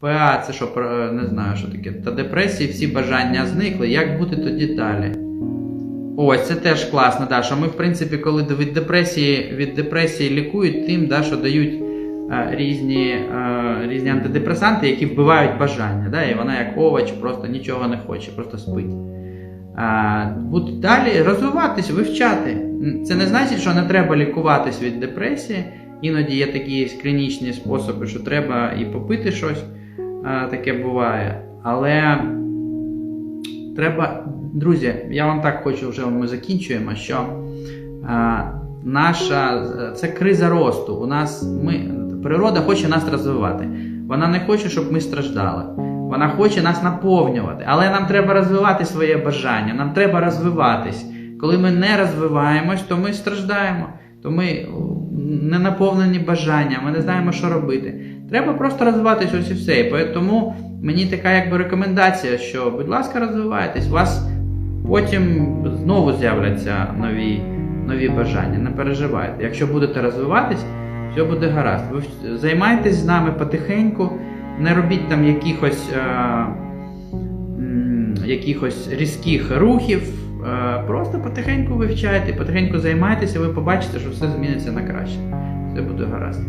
ПА це що, про- не знаю, що таке. Та депресії всі бажання зникли. Як бути тоді далі? Ось, це теж класно, да, що ми, в принципі, коли від депресії, від депресії лікують тим, да, що дають е, різні, е, різні антидепресанти, які вбивають бажання. Да, і вона як овоч просто нічого не хоче, просто спить. А, бути далі розвиватись, вивчати. Це не значить, що не треба лікуватись від депресії. Іноді є такі клінічні способи, що треба і попити щось, а, таке буває. Але треба, друзі, я вам так хочу вже ми закінчуємо, що наша це криза росту. У нас ми, природа хоче нас розвивати. Вона не хоче, щоб ми страждали. Вона хоче нас наповнювати, але нам треба розвивати своє бажання, нам треба розвиватись. Коли ми не розвиваємось, то ми страждаємо, то ми не наповнені бажанням, ми не знаємо, що робити. Треба просто розвиватись ось і все. І тому мені така якби рекомендація, що, будь ласка, розвивайтесь, у вас потім знову з'являться нові, нові бажання. Не переживайте. Якщо будете розвиватись, все буде гаразд. Ви займайтесь з нами потихеньку, не робіть там якихось, е, якихось різких рухів. Е, Просто потихеньку вивчайте, потихеньку займайтеся, ви побачите, що все зміниться на краще. Все буде гаразд.